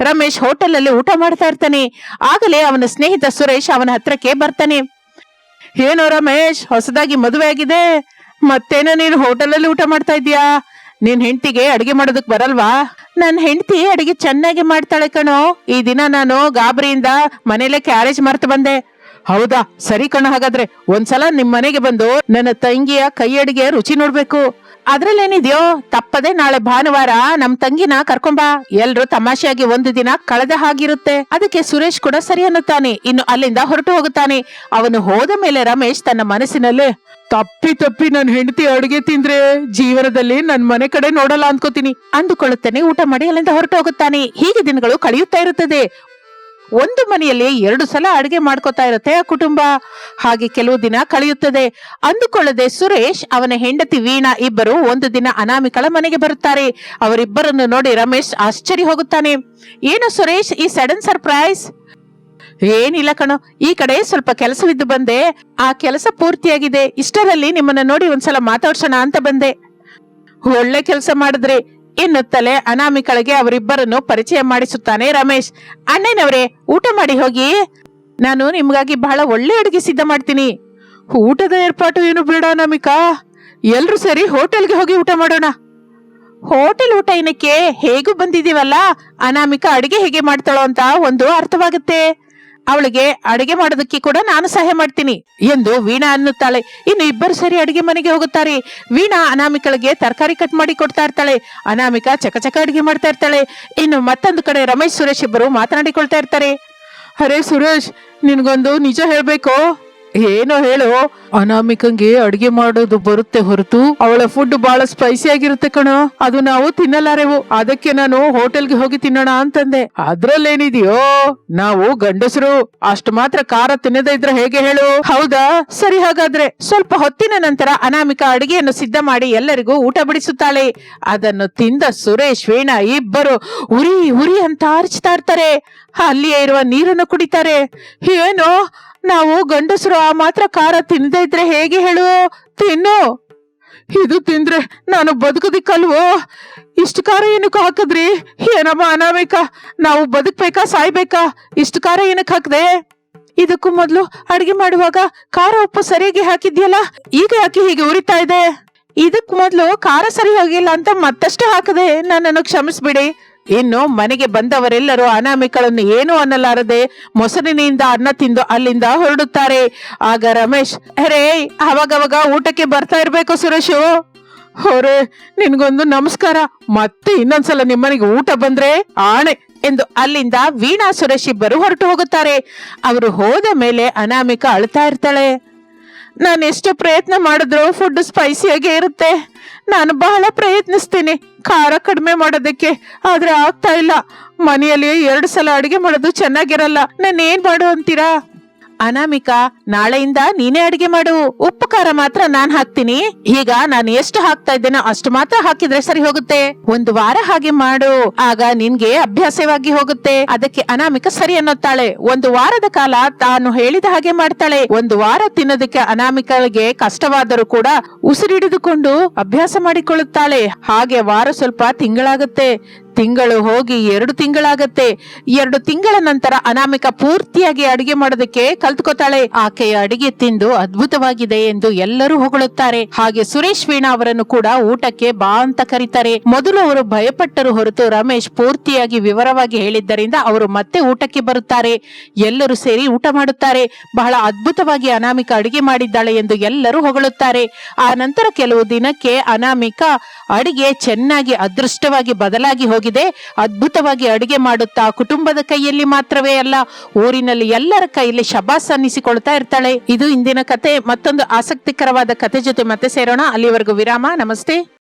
ರಮೇಶ್ ಹೋಟೆಲ್ ಅಲ್ಲಿ ಊಟ ಮಾಡ್ತಾ ಇರ್ತಾನೆ. ಆಗಲೇ ಅವನ ಸ್ನೇಹಿತ ಸುರೇಶ್ ಅವನ ಹತ್ರಕ್ಕೆ ಬರ್ತಾನೆ. ಏನೋ ರಮೇಶ್, ಹೊಸದಾಗಿ ಮದುವೆ ಆಗಿದೆ. ಮತ್ತೇನೋ ನೀನು ಹೋಟೆಲ್ ಅಲ್ಲಿ ಊಟ ಮಾಡ್ತಾ ಇದೀಯಾ ನಿನ್ ಹೆಂಡತಿಗೆ ಅಡಿಗೆ ಮಾಡೋದಕ್ ಬರಲ್ವಾ? ನನ್ನ ಹೆಂಡತಿ ಅಡಿಗೆ ಚೆನ್ನಾಗಿ ಮಾಡ್ತಾಳೆ ಕಣೋ. ಈ ದಿನ ನಾನು ಗಾಬರಿಯಿಂದ ಮನೇಲೆ ಕ್ಯಾರೇಜ್ ಮರ್ತು ಬಂದೆ. ಹೌದಾ? ಸರಿ ಕಣೋ. ಹಾಗಾದ್ರೆ ಒಂದ್ಸಲ ನಿಮ್ ಮನೆಗೆ ಬಂದು ನನ್ನ ತಂಗಿಯ ಕೈ ಅಡಿಗೆ ರುಚಿ ನೋಡ್ಬೇಕು. ಅದ್ರಲ್ಲೇನಿದ್ಯೋ? ತಪ್ಪದೆ ನಾಳೆ ಭಾನುವಾರ ನಮ್ ತಂಗಿನ ಕರ್ಕೊಂಬಾ ಎಲ್ರು ತಮಾಷೆಯಾಗಿ ಒಂದು ದಿನ ಕಳೆದ ಹಾಗಿರುತ್ತೆ. ಅದಕ್ಕೆ ಸುರೇಶ್ ಕೂಡ ಸರಿ ಅನ್ನುತ್ತಾನೆ. ಇನ್ನು ಅಲ್ಲಿಂದ ಹೊರಟು ಹೋಗುತ್ತಾನೆ. ಅವನು ಹೋದ ಮೇಲೆ ರಮೇಶ್ ತನ್ನ ಮನಸ್ಸಿನಲ್ಲೇ, ತಪ್ಪಿ ತಪ್ಪಿ ನನ್ ಹೆಂಡತಿ ಅಡುಗೆ ತಿಂದ್ರೆ ಜೀವನದಲ್ಲಿ ನನ್ ಮನೆ ಕಡೆ ನೋಡಲ್ಲ ಅನ್ಕೋತೀನಿ. ಅಂದುಕೊಳ್ಳುತ್ತಾನೆ ಊಟ ಮಾಡಿ ಅಲ್ಲಿಂದ ಹೊರಟು ಹೋಗುತ್ತಾನೆ. ಹೀಗೆ ದಿನಗಳು ಕಳೆಯುತ್ತಾ ಇರುತ್ತದೆ. ಒಂದು ಮನೆಯಲ್ಲಿ ಎರಡು ಸಲ ಅಡುಗೆ ಮಾಡ್ಕೋತಾ ಇರುತ್ತೆ. ಆ ಕುಟುಂಬ ಹಾಗೆ ಕೆಲವು ದಿನ ಕಳೆಯುತ್ತದೆ. ಅಂದುಕೊಳ್ಳದೆ ಸುರೇಶ್ ಅವನ ಹೆಂಡತಿ ವೀಣಾ ಇಬ್ಬರು ಒಂದು ದಿನ ಅನಾಮಿಕಳ ಮನೆಗೆ ಬರುತ್ತಾರೆ. ಅವರಿಬ್ಬರನ್ನು ನೋಡಿ ರಮೇಶ್ ಆಶ್ಚರ್ಯ ಹೋಗುತ್ತಾನೆ. ಏನು ಸುರೇಶ್, ಈ ಸಡನ್ ಸರ್ಪ್ರೈಸ್? ಏನಿಲ್ಲ ಕಣೋ, ಈ ಕಡೆ ಸ್ವಲ್ಪ ಕೆಲಸವಿದ್ದು ಬಂದೆ. ಆ ಕೆಲಸ ಪೂರ್ತಿಯಾಗಿದೆ. ಇಷ್ಟರಲ್ಲಿ ನಿಮ್ಮನ್ನ ನೋಡಿ ಒಂದ್ಸಲ ಮಾತಾಡ್ಸೋಣ ಅಂತ ಬಂದೆ. ಒಳ್ಳೆ ಕೆಲಸ ಮಾಡಿದ್ರಿ ಎನ್ನುತ್ತಲೇ ಅನಾಮಿಕಳಿಗೆ ಅವರಿಬ್ಬರನ್ನು ಪರಿಚಯ ಮಾಡಿಸುತ್ತಾನೆ ರಮೇಶ್. ಅಣ್ಣನವರೇ ಊಟ ಮಾಡಿ ಹೋಗಿ. ನಾನು ನಿಮಗಾಗಿ ಬಹಳ ಒಳ್ಳೆ ಅಡುಗೆ ಸಿದ್ಧ ಮಾಡ್ತೀನಿ. ಊಟದ ಏರ್ಪಾಟು ಏನು ಬೇಡ ಅನಾಮಿಕಾ. ಎಲ್ರು ಸರಿ ಹೋಟೆಲ್ಗೆ ಹೋಗಿ ಊಟ ಮಾಡೋಣ. ಹೋಟೆಲ್ ಊಟ ಏನಕ್ಕೆ ಹೇಗೂ ಬಂದಿದೀವಲ್ಲ ಅನಾಮಿಕಾ ಅಡುಗೆ ಹೇಗೆ ಮಾಡ್ತಾಳೋ ಅಂತ ಒಂದು ಅರ್ಥವಾಗುತ್ತೆ. ಅವಳಿಗೆ ಅಡುಗೆ ಮಾಡೋದಕ್ಕೆ ಕೂಡ ನಾನು ಸಹಾಯ ಮಾಡ್ತೀನಿ ಎಂದು ವೀಣಾ ಅನ್ನುತ್ತಾಳೆ. ಇನ್ನು ಇಬ್ಬರು ಸರಿ ಅಡುಗೆ ಮನೆಗೆ ಹೋಗುತ್ತಾರೆ. ವೀಣಾ ಅನಾಮಿಕಳಿಗೆ ತರಕಾರಿ ಕಟ್ ಮಾಡಿ ಕೊಡ್ತಾ ಇರ್ತಾಳೆ. ಅನಾಮಿಕಾ ಚಕಚಕ ಅಡುಗೆ ಮಾಡ್ತಾ ಇರ್ತಾಳೆ. ಇನ್ನು ಮತ್ತೊಂದು ಕಡೆ ರಮೇಶ್, ಸುರೇಶ್ ಇಬ್ಬರು ಮಾತನಾಡಿಕೊಳ್ತಾ ಇರ್ತಾರೆ. ಅರೆ ಸುರೇಶ್, ನಿನ್ಗೊಂದು ನಿಜ ಹೇಳ್ಬೇಕು? ಏನೋ ಹೇಳು. ಅನಾಮಿಕಂಗೆ ಅಡಿಗೆ ಮಾಡೋದು ಬರುತ್ತೆ ಹೊರತು ಅವಳ ಫುಡ್ ಬಹಳ ಸ್ಪೈಸಿ ಆಗಿರುತ್ತೆ ಕಣೋ. ಅದು ನಾವು ತಿನ್ನಲಾರೆವು. ಅದಕ್ಕೆ ನಾನು ಹೋಟೆಲ್ಗೆ ಹೋಗಿ ತಿನ್ನೋಣ ಅಂತಂದೆ. ಅದ್ರಲ್ಲೇನಿದೆಯೋ? ನಾವು ಗಂಡಸರು, ಅಷ್ಟು ಮಾತ್ರ ಖಾರ ತಿನ್ನದೇ ಇದ್ರೆ ಹೇಗೆ ಹೇಳು? ಹೌದಾ? ಸರಿ ಹಾಗಾದ್ರೆ ಸ್ವಲ್ಪ ಹೊತ್ತಿನ ನಂತರ ಅನಾಮಿಕ ಅಡಿಗೆಯನ್ನು ಸಿದ್ಧ ಮಾಡಿ ಎಲ್ಲರಿಗೂ ಊಟ ಬಿಡಿಸುತ್ತಾಳೆ. ಅದನ್ನು ತಿಂದ ಸುರೇಶ್, ವೀಣಾ ಇಬ್ಬರು ಉರಿ ಉರಿ ಅಂತ ಅರ್ಚ್ತಾ ಇರ್ತಾರೆ. ಅಲ್ಲಿಯೇ ಇರುವ ನೀರನ್ನು ಕುಡಿತಾರೆ. ಏನು? ನಾವು ಗಂಡಸರು ಆ ಮಾತ್ರ ಖಾರ ತಿನ್ನದೇ ಇದ್ರೆ ಹೇಗೆ ಹೇಳು? ತಿನ್ನು. ಇದು ತಿಂದ್ರೆ ನಾನು ಬದುಕೋದಿಕ್ಕಲ್ವೋ? ಇಷ್ಟು ಖಾರ ಏನಕ್ಕೆ ಹಾಕಿದ್ರಿ? ಏನಮ್ಮ ಅನಾಮಿಕ? ನಾವು ಬದುಕ್ಬೇಕಾ, ಸಾಯ್ಬೇಕಾ? ಇಷ್ಟು ಖಾರ ಏನಕ್ಕೆ ಹಾಕದೆ? ಇದಕ್ಕೂ ಮೊದಲು ಅಡಿಗೆ ಮಾಡುವಾಗ ಖಾರ ಉಪ್ಪು ಸರಿಯಾಗಿ ಹಾಕಿದ್ಯಲ್ಲ, ಈಗ ಯಾಕೆ ಹೀಗೆ ಉರಿತಾ ಇದೆ? ಇದಕ್ ಮೊದಲು ಖಾರ ಸರಿ ಹೋಗಿಲ್ಲ ಅಂತ ಮತ್ತಷ್ಟು ಹಾಕದೆ ನನ್ನನ್ನು ಕ್ಷಮಿಸ್ಬಿಡಿ. ಇನ್ನು ಮನೆಗೆ ಬಂದವರೆಲ್ಲರೂ ಅನಾಮಿಕಳನ್ನು ಏನು ಅನ್ನಲಾರದೆ ಮೊಸರಿನಿಂದ ಅನ್ನ ತಿಂದು ಅಲ್ಲಿಂದ ಹೊರಡುತ್ತಾರೆ. ಆಗ ರಮೇಶ್ ಅರೇ ಅವಾಗವಾಗ ಊಟಕ್ಕೆ ಬರ್ತಾ ಇರ್ಬೇಕು ಸುರೇಶು. ಹೊರೆ, ನಿನ್ಗೊಂದು ನಮಸ್ಕಾರ. ಮತ್ತೆ ಇನ್ನೊಂದ್ಸಲ ನಿಮ್ಮನೆಗೆ ಊಟ ಬಂದ್ರೆ ಆಣೆ ಎಂದು ಅಲ್ಲಿಂದ ವೀಣಾ ಸುರೇಶ್ ಇಬ್ಬರು ಹೊರಟು ಹೋಗುತ್ತಾರೆ. ಅವರು ಹೋದ ಮೇಲೆ ಅನಾಮಿಕ ಅಳ್ತಾ ಇರ್ತಾಳೆ. ನಾನು ಎಷ್ಟು ಪ್ರಯತ್ನ ಮಾಡಿದ್ರು ಫುಡ್ ಸ್ಪೈಸಿಯಾಗೇ ಇರುತ್ತೆ. ನಾನು ಬಹಳ ಪ್ರಯತ್ನಿಸ್ತೀನಿ ಖಾರ ಕಡಿಮೆ ಮಾಡೋದಕ್ಕೆ, ಆದರೆ ಆಗ್ತಾ ಇಲ್ಲ. ಮನೆಯಲ್ಲಿ ಎರಡು ಸಲ ಅಡುಗೆ ಮಾಡೋದು ಚೆನ್ನಾಗಿರಲ್ಲ. ನಾನು ಏನು ಮಾಡು ಅಂತೀರಾ? ಅನಾಮಿಕಾ, ನಾಳೆಯಿಂದ ನೀನೇ ಅಡಿಗೆ ಮಾಡು. ಉಪ್ಪು, ಖಾರ ಮಾತ್ರ ನಾನ್ ಹಾಕ್ತೀನಿ. ಈಗ ನಾನು ಎಷ್ಟು ಹಾಕ್ತಾ ಇದ್ದೇನೋ ಅಷ್ಟು ಮಾತ್ರ ಹಾಕಿದ್ರೆ ಸರಿ ಹೋಗುತ್ತೆ. ಒಂದು ವಾರ ಹಾಗೆ ಮಾಡು. ಆಗ ನಿನ್ಗೆ ಅಭ್ಯಾಸವಾಗಿ ಹೋಗುತ್ತೆ. ಅದಕ್ಕೆ ಅನಾಮಿಕ ಸರಿ ಅನ್ನುತ್ತಾಳೆ. ಒಂದು ವಾರದ ಕಾಲ ತಾನು ಹೇಳಿದ ಹಾಗೆ ಮಾಡ್ತಾಳೆ. ಒಂದು ವಾರ ತಿನ್ನೋದಕ್ಕೆ ಅನಾಮಿಕಳಿಗೆ ಕಷ್ಟವಾದರೂ ಕೂಡ ಉಸಿರಿಡಿದುಕೊಂಡು ಅಭ್ಯಾಸ ಮಾಡಿಕೊಳ್ಳುತ್ತಾಳೆ. ಹಾಗೆ ವಾರ ಸ್ವಲ್ಪ ತಿಂಗಳಾಗುತ್ತೆ. ತಿಂಗಳು ಹೋಗಿ ಎರಡು ತಿಂಗಳಾಗತ್ತೆ. ಎರಡು ತಿಂಗಳ ನಂತರ ಅನಾಮಿಕ ಪೂರ್ತಿಯಾಗಿ ಅಡಿಗೆ ಮಾಡೋದಕ್ಕೆ ಕಲ್ತ್ಕೋತಾಳೆ. ಆಕೆಯ ಅಡಿಗೆ ತಿಂದು ಅದ್ಭುತವಾಗಿದೆ ಎಂದು ಎಲ್ಲರೂ ಹೊಗಳುತ್ತಾರೆ. ಹಾಗೆ ಸುರೇಶ್ ವೀಣಾ ಅವರನ್ನು ಕೂಡ ಊಟಕ್ಕೆ ಬಾ ಅಂತ ಕರೀತಾರೆ. ಮೊದಲು ಅವರು ಭಯಪಟ್ಟರು ಹೊರತು ರಮೇಶ್ ಪೂರ್ತಿಯಾಗಿ ವಿವರವಾಗಿ ಹೇಳಿದ್ದರಿಂದ ಅವರು ಮತ್ತೆ ಊಟಕ್ಕೆ ಬರುತ್ತಾರೆ. ಎಲ್ಲರೂ ಸೇರಿ ಊಟ ಮಾಡುತ್ತಾರೆ. ಬಹಳ ಅದ್ಭುತವಾಗಿ ಅನಾಮಿಕ ಅಡಿಗೆ ಮಾಡಿದ್ದಾಳೆ ಎಂದು ಎಲ್ಲರೂ ಹೊಗಳುತ್ತಾರೆ. ಆ ನಂತರ ಕೆಲವು ದಿನಕ್ಕೆ ಅನಾಮಿಕ ಅಡಿಗೆ ಚೆನ್ನಾಗಿ ಅದೃಷ್ಟವಾಗಿ ಬದಲಾಗಿ ಹೋಗಿದೆ. ಅದ್ಭುತವಾಗಿ ಅಡುಗೆ ಮಾಡುತ್ತಾ ಕುಟುಂಬದ ಕೈಯಲ್ಲಿ ಮಾತ್ರವೇ ಅಲ್ಲ, ಊರಿನಲ್ಲಿ ಎಲ್ಲರ ಕೈಯಲ್ಲಿ ಶಬಾಸ್ ಅನ್ನಿಸಿಕೊಳ್ತಾ ಇರ್ತಾಳೆ. ಇದು ಇಂದಿನ ಕತೆ. ಮತ್ತೊಂದು ಆಸಕ್ತಿಕರವಾದ ಕತೆ ಜೊತೆ ಮತ್ತೆ ಸೇರೋಣ. ಅಲ್ಲಿವರೆಗೂ ವಿರಾಮ. ನಮಸ್ತೆ.